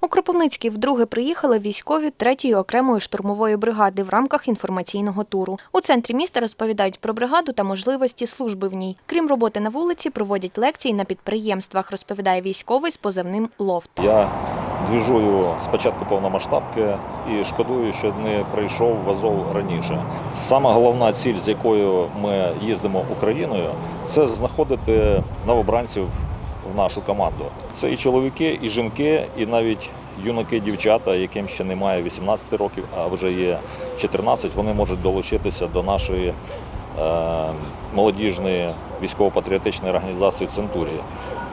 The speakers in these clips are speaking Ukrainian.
У Кропивницький вдруге приїхали військові 3-ї окремої штурмової бригади в рамках інформаційного туру. У центрі міста розповідають про бригаду та можливості служби в ній. Крім роботи на вулиці, проводять лекції на підприємствах, розповідає військовий з позивним «Лофт». Я двіжую спочатку повномасштабки і шкодую, що не прийшов в Азов раніше. Сама головна ціль, з якою ми їздимо Україною, це знаходити новобранців в нашу команду. Це і чоловіки, і жінки, і навіть юнаки, дівчата, яким ще немає 18 років, а вже є 14, вони можуть долучитися до нашої е, молодіжної військово-патріотичної організації Центурії.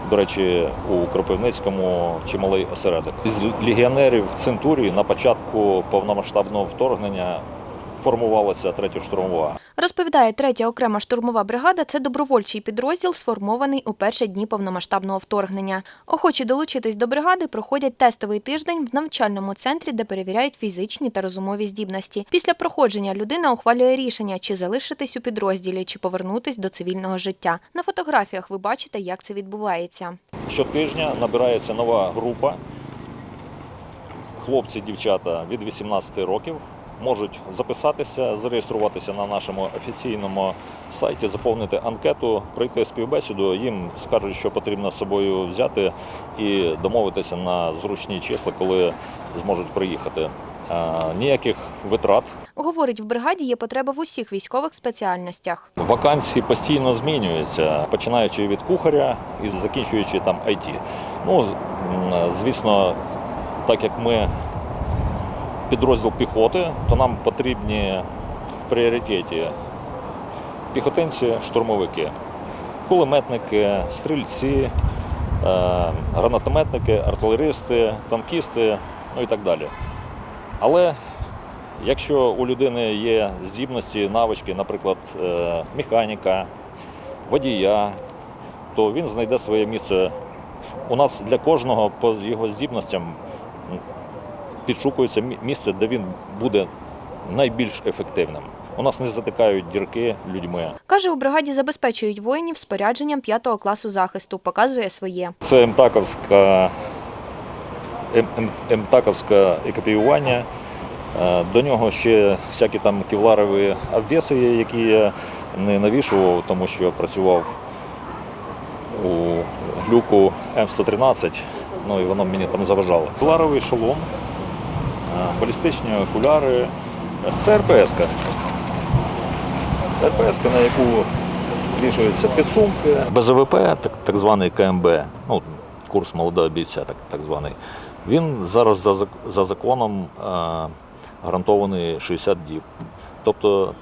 До речі, у Кропивницькому чималий осередок. З легіонерів Центурії на початку повномасштабного вторгнення формувалася третя штурмова. Розповідає, 3-я окрема штурмова бригада – це добровольчий підрозділ, сформований у перші дні повномасштабного вторгнення. Охочі долучитись до бригади проходять тестовий тиждень в навчальному центрі, де перевіряють фізичні та розумові здібності. Після проходження людина ухвалює рішення, чи залишитись у підрозділі, чи повернутись до цивільного життя. На фотографіях ви бачите, як це відбувається. Щотижня набирається нова група. Хлопці, дівчата від 18 років можуть записатися, зареєструватися на нашому офіційному сайті, заповнити анкету, пройти співбесіду. Їм скажуть, що потрібно з собою взяти і домовитися на зручні числа, коли зможуть приїхати. А, Ніяких витрат. Говорить, в бригаді є потреба в усіх військових спеціальностях. Вакансії постійно змінюються, починаючи від кухаря і закінчуючи там IT. Ну, звісно, так як ми підрозділ піхоти, то нам потрібні в пріоритеті піхотинці, штурмовики, кулеметники, стрільці, е, гранатометники, артилеристи, танкісти, ну і так далі. Але Якщо у людини є здібності, навички, наприклад, е, механіка, водія, то він знайде своє місце. У нас для кожного по його здібностям підшукується місце, де він буде найбільш ефективним. У нас не затикають дірки людьми. Каже, у бригаді забезпечують воїнів спорядженням 5 класу захисту, показує своє. Це МТАКовська, М- М- МТАКовське екіпіювання. Е, До нього ще всякі там кевларові обвеси які я не навішував, тому що працював у глюку М113, ну і воно мені там заважало. Кевларовий шолом, балістичні окуляри. Це РПС-ка. РПС-ка, на яку вішаються підсумки. БЗВП, так, так званий КМБ, ну, курс молодого бійця, так, так званий, він зараз за, за законом е, гарантований 60 діб. Тобто,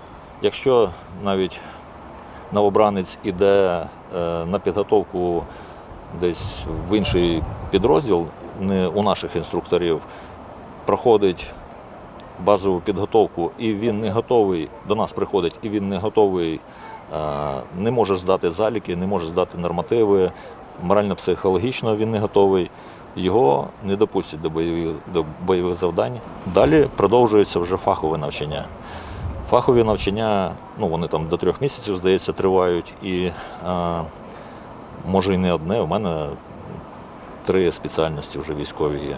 якщо навіть новобранець іде е, на підготовку десь в інший підрозділ, не у наших інструкторів, проходить базову підготовку, і він не готовий, до нас приходить, і він не готовий, е, не може здати заліки, не може здати нормативи, морально-психологічно він не готовий. Його не допустять до бойових, до бойових завдань. Далі продовжується вже фахове навчання. Фахові навчання, ну вони там до трьох місяців, здається, тривають. І е, може і не одне. У мене три спеціальності вже військові є: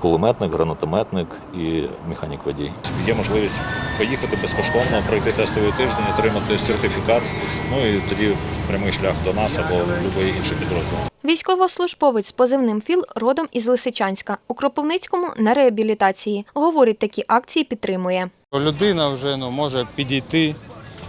кулеметник, гранатометник і механік водій. Є можливість поїхати безкоштовно, пройти тестовий тиждень, отримати сертифікат. Ну і тоді прямий шлях до нас або будь-який інший підрозділ. Військовослужбовець з позивним ФІЛ родом із Лисичанська. У Кропивницькому на реабілітації. Говорить, такі акції підтримує. Людина вже ну, може підійти,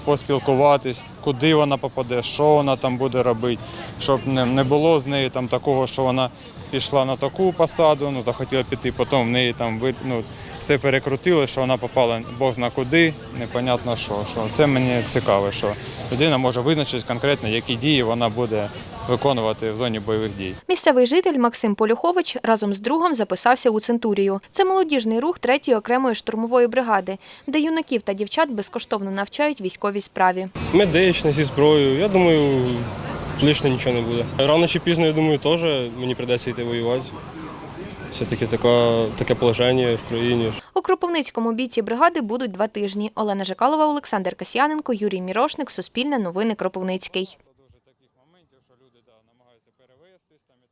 поспілкуватись, куди вона попаде, що вона там буде робити, щоб не, було з нею там такого, що вона пішла на таку посаду, ну, захотіла піти, потім в неї там ну, все перекрутили, що вона попала Бог зна куди, непонятно що. що. Це мені цікаво, що людина може визначити конкретно, які дії вона буде виконувати в зоні бойових дій. Місцевий житель Максим Полюхович разом з другом записався у Центурію. Це молодіжний рух 3-ї окремої штурмової бригади, де юнаків та дівчат безкоштовно навчають військовій справі. медична зі зброєю. Я думаю, лишнє нічого не буде. Рано чи пізно, я думаю, теж мені прийдеться йти воювати. Все-таки така, таке положення в країні. У Кропивницькому бійці бригади будуть два тижні. Олена Жикалова, Олександр Касьяненко, Юрій Мірошник, Суспільне новини Кропивницький.